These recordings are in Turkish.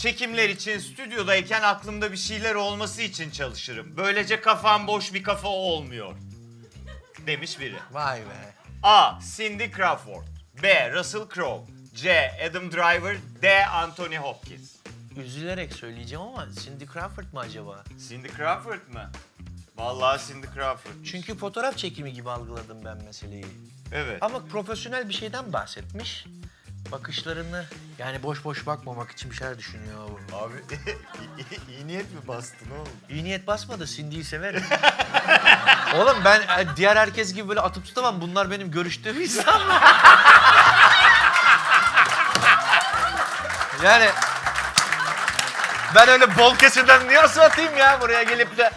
çekimler için stüdyodayken aklımda bir şeyler olması için çalışırım. Böylece kafam boş bir kafa olmuyor. Demiş biri. Vay be. A. Cindy Crawford B. Russell Crowe C. Adam Driver D. Anthony Hopkins Üzülerek söyleyeceğim ama Cindy Crawford mı acaba? Cindy Crawford mı? Vallahi Cindy Crawford. Çünkü fotoğraf çekimi gibi algıladım ben meseleyi. Evet. Ama profesyonel bir şeyden bahsetmiş. Bakışlarını yani boş boş bakmamak için bir şeyler düşünüyor. Abi iyi niyet mi bastın oğlum? İyi niyet basmadı. Cindy'yi severim. Oğlum ben e, diğer herkes gibi böyle atıp tutamam. Bunlar benim görüştüğüm insanlar. yani ben öyle bol keseden niye atayım ya buraya gelip de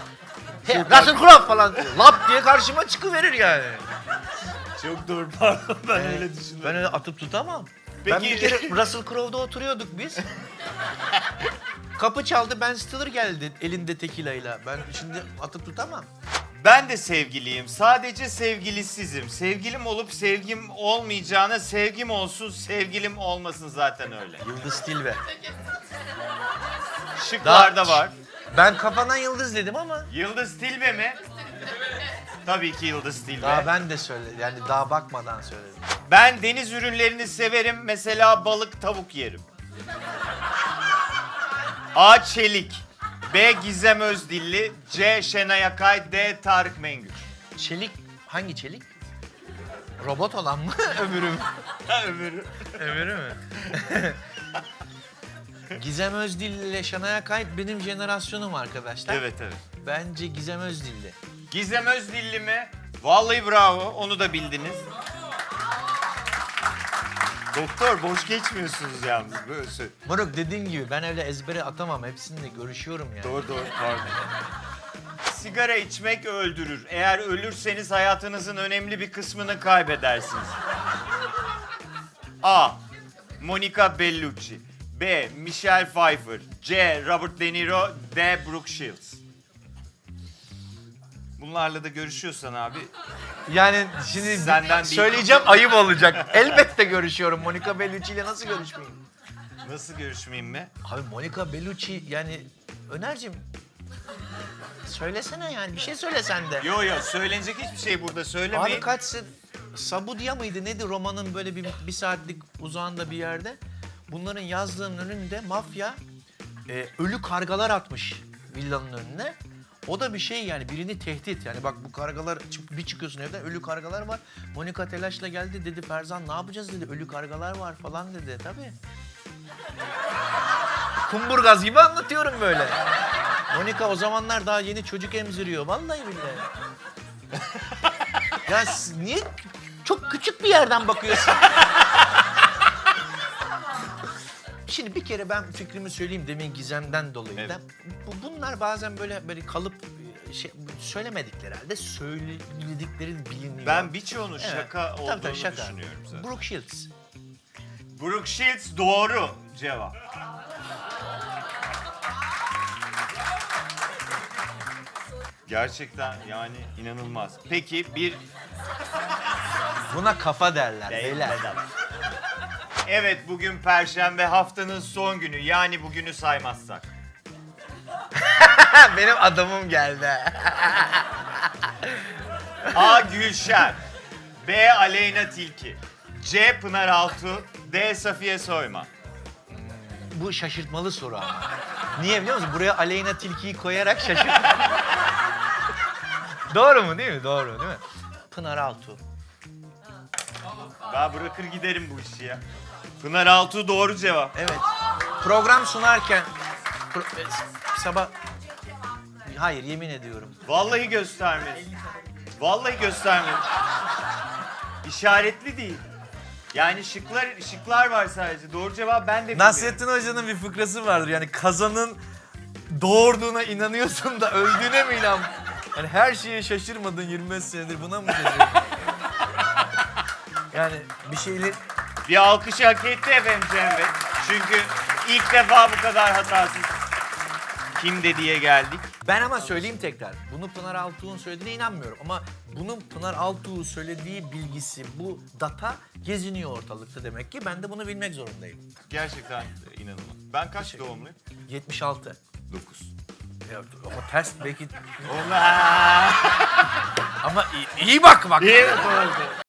Hey, Russell Crowe falan lap diye karşıma çıkıverir yani. Çok doğru pardon ben öyle düşündüm. Ben öyle atıp tutamam. Ben Peki- bir kere Russell Crowe'da oturuyorduk biz. Kapı çaldı, Ben Stiller geldi elinde tekilayla. Ben şimdi atıp tutamam. Ben de sevgiliyim. Sadece sevgilisizim. Sevgilim olup sevgim olmayacağına sevgim olsun, sevgilim olmasın zaten öyle. Yıldız Tilbe. Şıklarda var. Ben kafadan Yıldız dedim ama Yıldız Tilbe mi? Tabii ki Yıldız Tilbe. daha ben de söyledim. Yani daha bakmadan söyledim. Ben deniz ürünlerini severim. Mesela balık, tavuk yerim. A. Çelik. B. Gizem Özdilli. C. Şenay Akay. D. Tarık Mengü. Çelik, hangi çelik? Robot olan mı? Öbürü mü? Öbürü. Öbürü mü? Gizem Özdilli ile Şenay Akay benim jenerasyonum arkadaşlar. Evet evet. Bence Gizem Özdilli. Gizem Özdilli mi? Vallahi bravo. Onu da bildiniz. Doktor boş geçmiyorsunuz yalnız böyle söyle. Moruk dediğim gibi ben öyle ezbere atamam. Hepsinde görüşüyorum yani. Doğru doğru pardon. Sigara içmek öldürür. Eğer ölürseniz hayatınızın önemli bir kısmını kaybedersiniz. A. Monica Bellucci. B. Michelle Pfeiffer. C. Robert De Niro. D. Brooke Shields. Bunlarla da görüşüyorsan abi Yani şimdi Senden değil. söyleyeceğim ayıp olacak. Elbette görüşüyorum. Monica Bellucci ile nasıl görüşmeyeyim? nasıl görüşmeyeyim mi? Abi Monica Bellucci yani Öner'cim söylesene yani bir şey söylesen de. Yo yo söylenecek hiçbir şey burada söylemeyin. Abi kaçsın? Sabudia mıydı nedir romanın böyle bir, bir saatlik uzağında bir yerde. Bunların yazdığının önünde mafya e, ölü kargalar atmış villanın önüne. O da bir şey yani birini tehdit yani bak bu kargalar bir çıkıyorsun evden ölü kargalar var. Monika telaşla geldi dedi Ferzan ne yapacağız dedi ölü kargalar var falan dedi tabii. Kumburgaz gibi anlatıyorum böyle. Monika o zamanlar daha yeni çocuk emziriyor vallahi billahi. Ya niye çok küçük bir yerden bakıyorsun? Şimdi bir kere ben fikrimi söyleyeyim demin Gizem'den dolayı da. Bu, bunlar bazen böyle böyle kalıp şey, söylemedikleri halde söyledikleri biliniyor. Ben birçoğunun Evet. şaka Tabii, olduğunu tabii, şaka. düşünüyorum zaten. Brooke Shields. Brooke Shields doğru cevap. Gerçekten yani inanılmaz. Peki bir Buna kafa derler beyler. Evet bugün perşembe haftanın son günü yani bugünü saymazsak. Benim adamım geldi. A. Gülşen B. Aleyna Tilki C. Pınar Altuğ D. Safiye Soyman Bu şaşırtmalı soru ama. Niye biliyor musun? Buraya Aleyna Tilki'yi koyarak şaşırt. Doğru mu değil mi? Doğru değil mi? Pınar Altuğ. Ben bırakır giderim bu işi ya. Pınar Altuğ doğru cevap. Evet. Program sunarken pro- e, sabah Hayır yemin ediyorum. Vallahi göstermez. Vallahi göstermez. İşaretli değil. Yani şıklar şıklar var sadece. Doğru cevap ben de bilmiyorum. Nasrettin Hoca'nın bir fıkrası vardır. Yani kazanın doğurduğuna inanıyorsun da öldüğüne mi inan? Hani her şeye şaşırmadın 25 senedir buna mı şaşırdın? Yani bir şeyler Bir alkış hak etti efendim Cem Bey. Çünkü ilk defa bu kadar hatasız. Kim dediye geldik. Ben ama söyleyeyim tekrar. Bunu Pınar Altuğ'un söylediğine inanmıyorum. Ama bunun Pınar Altuğ'u söylediği bilgisi, bu data geziniyor ortalıkta demek ki. Ben de bunu bilmek zorundayım. Gerçekten inanılmaz. Ben kaç doğumluyum? 76. 9. Ya, ama ters belki... ama iyi, iyi bak bak. İyi, doğru.